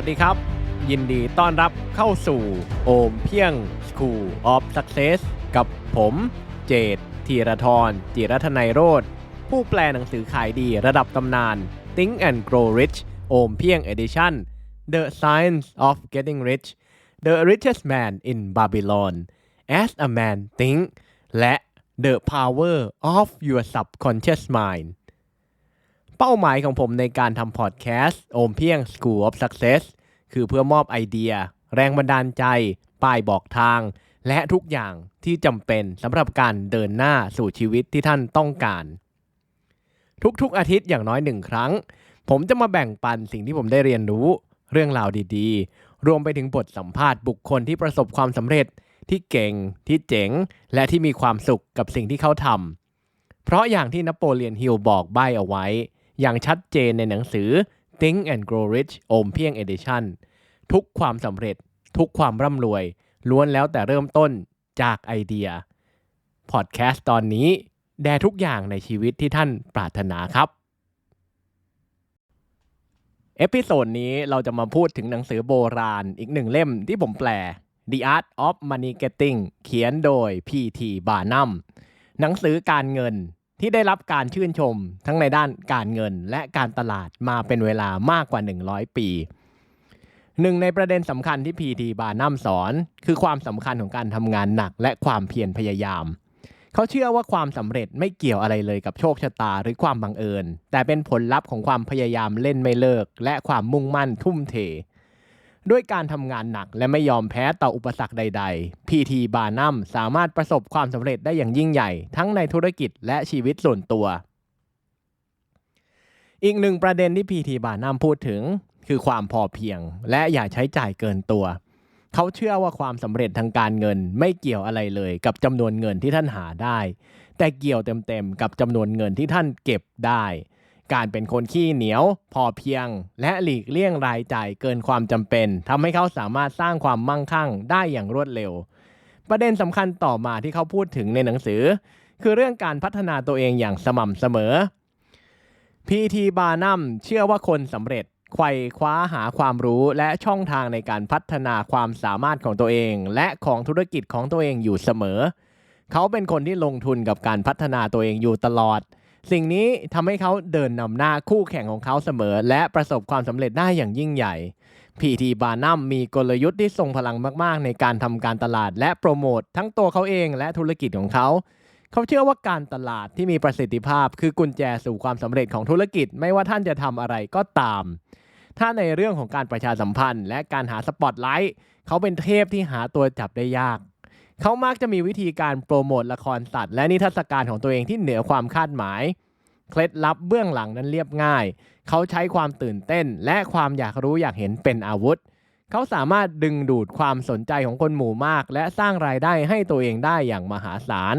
วัสดีครับ ยินดีต้อนรับเข้าสู่โอมเพียง School of Success กับผมเจตธีรทรจิรัทนัยโรธผู้แปลหนังสือขายดีระดับตำนาน Think and Grow Rich โอมเพียง Edition The Science of Getting Rich The Richest Man in Babylon As a Man Think และ The Power of Your Subconscious Mind เป้าหมายของผมในการทำพอดแคสต์โอมเพียง School of Success คือเพื่อมอบไอเดีย แรงบันดาลใจ ป้ายบอกทาง และทุกอย่างที่จำเป็นสำหรับการเดินหน้าสู่ชีวิตที่ท่านต้องการ ทุกๆอาทิตย์อย่างน้อยหนึ่งครั้ง ผมจะมาแบ่งปันสิ่งที่ผมได้เรียนรู้ เรื่องราวดีๆ รวมไปถึงบทสัมภาษณ์บุคคลที่ประสบความสำเร็จที่เก่ง ที่เจ๋ง และที่มีความสุขกับสิ่งที่เขาทำเพราะอย่างที่นโปเลียนฮิลบอกใบ้เอาไว้ อย่างชัดเจนในหนังสือ Think and Grow Rich โอมเพียง Edition ทุกความสำเร็จ ทุกความร่ำรวย ล้วนแล้วแต่เริ่มต้นจากไอเดีย พอดแคสต์ตอนนี้ แด่ทุกอย่างในชีวิตที่ท่านปรารถนาครับ เอพิโซดนี้เราจะมาพูดถึงหนังสือโบราณอีกหนึ่งเล่มที่ผมแปล The Art of Money Getting เขียนโดย P.T. Barnum หนังสือการเงิน ที่ได้รับการชื่นชมทั้งในด้านการเงินและการตลาดมาเป็นเวลามากกว่า 100 ปี หนึ่งในประเด็นสำคัญที่ P.T. Barnum สอน คือความสำคัญของการทำงานหนักและความเพียรพยายาม เขาเชื่อว่าความสำเร็จไม่เกี่ยวอะไรเลยกับโชคชะตาหรือความบังเอิญ แต่เป็นผลลัพธ์ของความพยายามเล่นไม่เลิก และความมุ่งมั่นทุ่มเท ด้วยการทำงานหนักและไม่ยอมแพ้ต่ออุปสรรคใด ๆ PT บานัมสามารถประสบความสำเร็จได้อย่างยิ่งใหญ่ ทั้งในธุรกิจและชีวิตส่วนตัว อีกหนึ่งประเด็นที่ PT บานัมพูดถึง คือความพอเพียง และอย่าใช้จ่ายเกินตัว เขาเชื่อว่าความสำเร็จทางการเงินไม่เกี่ยวอะไรเลย กับจำนวนเงินที่ท่านหาได้ แต่เกี่ยวเต็มๆกับจำนวนเงินที่ท่านเก็บได้ การเป็นคนขี้เหนียว พอเพียง และหลีกเลี่ยงรายจ่ายเกินความจำเป็นทำให้เขาสามารถสร้างความมั่งคั่งได้อย่างรวดเร็ว ประเด็นสำคัญต่อมาที่เขาพูดถึงในหนังสือ คือเรื่องการพัฒนาตัวเองอย่างสม่ำเสมอ PT บานัมเชื่อว่าคนสำเร็จไขว่คว้าหาความรู้และช่องทางในการพัฒนาความสามารถของตัวเอง และของธุรกิจของตัวเองอยู่เสมอ เขาเป็นคนที่ลงทุนกับการพัฒนาตัวเองอยู่ตลอด สิ่งนี้ทำให้เขาเดินนำหน้าคู่แข่งของเขาเสมอ และประสบความสำเร็จได้อย่างยิ่งใหญ่ PT บานัมมีกลยุทธ์ที่ทรงพลังมาก ๆ ในการทำการตลาด และโปรโมททั้งตัวเขาเองและธุรกิจของเขา เขาเชื่อว่าการตลาดที่มีประสิทธิภาพ คือกุญแจสู่ความสำเร็จของธุรกิจไม่ว่าท่านจะทำอะไรก็ตาม ถ้าในเรื่องของการประชาสัมพันธ์ และการหาสปอตไลท์เขาเป็นเทพที่หาตัวจับได้ยาก เขามักจะมีวิธีการโปรโมทละครสัตว์ และนิทรรศการของตัวเองที่เหนือความคาดหมาย เคล็ดลับเบื้องหลังนั้นเรียบง่าย เขาใช้ความตื่นเต้น และความอยากรู้อยากเห็นเป็นอาวุธ เขาสามารถดึงดูดความสนใจของคนหมู่มาก และสร้างรายได้ให้ตัวเองได้อย่างมหาศาล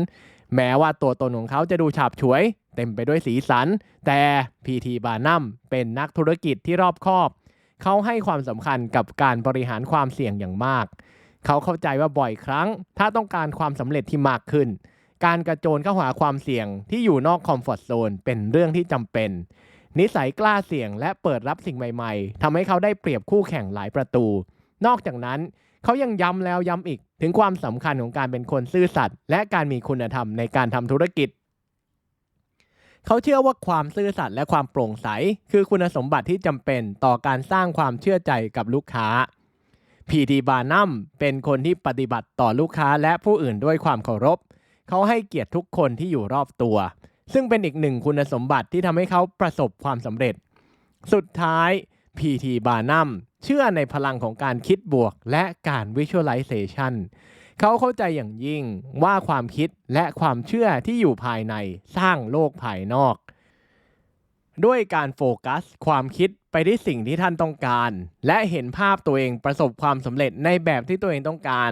แม้ว่าตัวตนของเขาจะดูฉาบฉวย เต็มไปด้วยสีสัน แต่ PT บานัมเป็นนักธุรกิจที่รอบคอบ เขาให้ความสำคัญกับการบริหารความเสี่ยงอย่างมาก เขาเข้าใจว่าบ่อยครั้ง ถ้าต้องการความสำเร็จที่มากขึ้น การกระโจนเข้าหาความเสี่ยงที่อยู่นอกคอมฟอร์ทโซนเป็นเรื่องที่จำเป็น นิสัยกล้าเสี่ยงและเปิดรับสิ่งใหม่ๆทำให้เขาได้เปรียบคู่แข่งหลายประตู นอกจากนั้นเขายังย้ำแล้วย้ำอีก ถึงความสำคัญของการเป็นคนซื่อสัตย์และการมีคุณธรรมในการทำธุรกิจเขาเชื่อว่าความซื่อสัตย์และความโปร่งใส คือคุณสมบัติที่จำเป็นต่อการสร้างความเชื่อใจกับลูกค้า พีดีบานัมเป็นคนที่ปฏิบัติต่อลูกค้าและผู้อื่นด้วยความเคารพ เขาให้เกียรติทุกคนที่อยู่รอบตัว ซึ่งเป็นอีกหนึ่งคุณสมบัติที่ทำให้เขาประสบความสำเร็จ สุดท้าย PT บานัมเชื่อในพลังของการคิดบวกและการ Visualization เขาเข้าใจอย่างยิ่งว่าความคิดและความเชื่อที่อยู่ภายในสร้างโลกภายนอก ด้วยการโฟกัส ความคิด ไปที่สิ่งที่ท่านต้องการ และเห็นภาพตัวเองประสบความสำเร็จในแบบที่ตัวเองต้องการ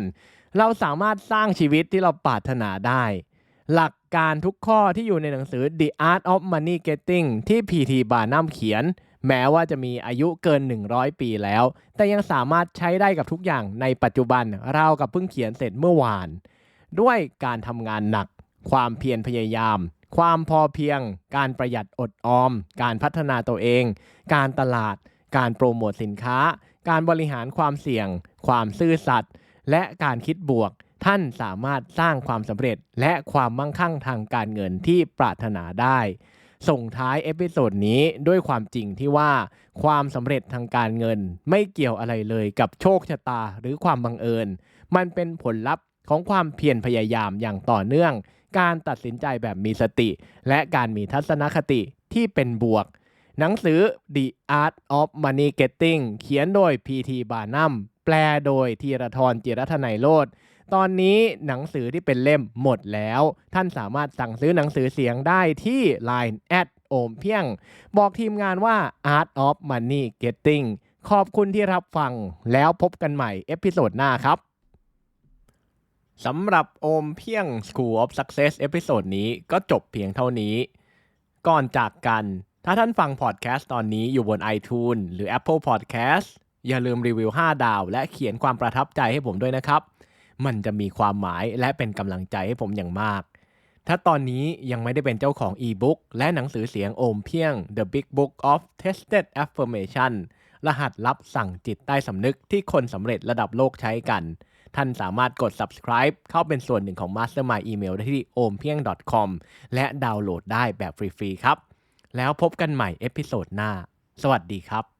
เราสามารถสร้างชีวิตที่เราปรารถนาได้ หลักการทุกข้อที่อยู่ในหนังสือ The Art of Money Getting ที่ PT บานัมเขียน แม้ว่าจะมีอายุเกิน 100 ปีแล้ว แต่ยังสามารถใช้ได้กับทุกอย่างในปัจจุบันราวกับเพิ่งเขียนเสร็จเมื่อวาน ด้วยการทำงานหนัก ความเพียรพยายาม ความพอเพียง การประหยัดอดออม การพัฒนาตัวเอง การตลาด การโปรโมทสินค้า การบริหารความเสี่ยง ความซื่อสัตย์และการคิดบวก ท่านสามารถสร้างความสำเร็จและความมั่งคั่งทางการเงินที่ปรารถนาได้ ส่งท้ายเอพิโซดนี้ด้วยความจริงที่ว่า ความสำเร็จทางการเงิน ไม่เกี่ยวอะไรเลยกับโชคชะตาหรือความบังเอิญ มันเป็นผลลัพธ์ของความเพียรพยายามอย่างต่อเนื่อง การตัดสินใจแบบมีสติ และการมีทัศนคติที่เป็นบวก หนังสือ The Art of Money Getting เขียนโดย P.T. บานัมแปลโดยธีรทรจิรัทนายโรธตอนนี้หนังสือที่เป็นเล่มหมดแล้ว ท่านสามารถสั่งซื้อหนังสือเสียงได้ที่ Line แอดโอมเพียง บอกทีมงานว่า Art of Money Getting ขอบคุณที่รับฟังแล้วพบกันใหม่เอพิโซดหน้าครับ สำหรับโอมเพียง School of Success เอพิโซดนี้ก็จบเพียงเท่านี้ ก่อนจากกัน ถ้าท่านฟังพอดแคสต์ตอนนี้อยู่บน iTunes หรือ Apple Podcast อย่าลืมรีวิว 5 ดาว และเขียนความประทับใจให้ผมด้วยนะครับ มันจะมีความหมายและเป็นกำลังใจให้ผมอย่างมาก ถ้าตอนนี้ยังไม่ได้เป็นเจ้าของอีบุ๊กและหนังสือเสียงโอมเพียง The Big Book of Tested Affirmation รหัสลับสั่งจิตใต้สำนึกที่คนสำเร็จระดับโลกใช้กัน ท่านสามารถกด subscribe เข้าเป็นส่วนหนึ่งของ Mastermind Email ได้ที่ ompieng.com และดาวน์โหลดได้แบบฟรีๆครับ แล้วพบกันใหม่เอพิโซดหน้า สวัสดีครับ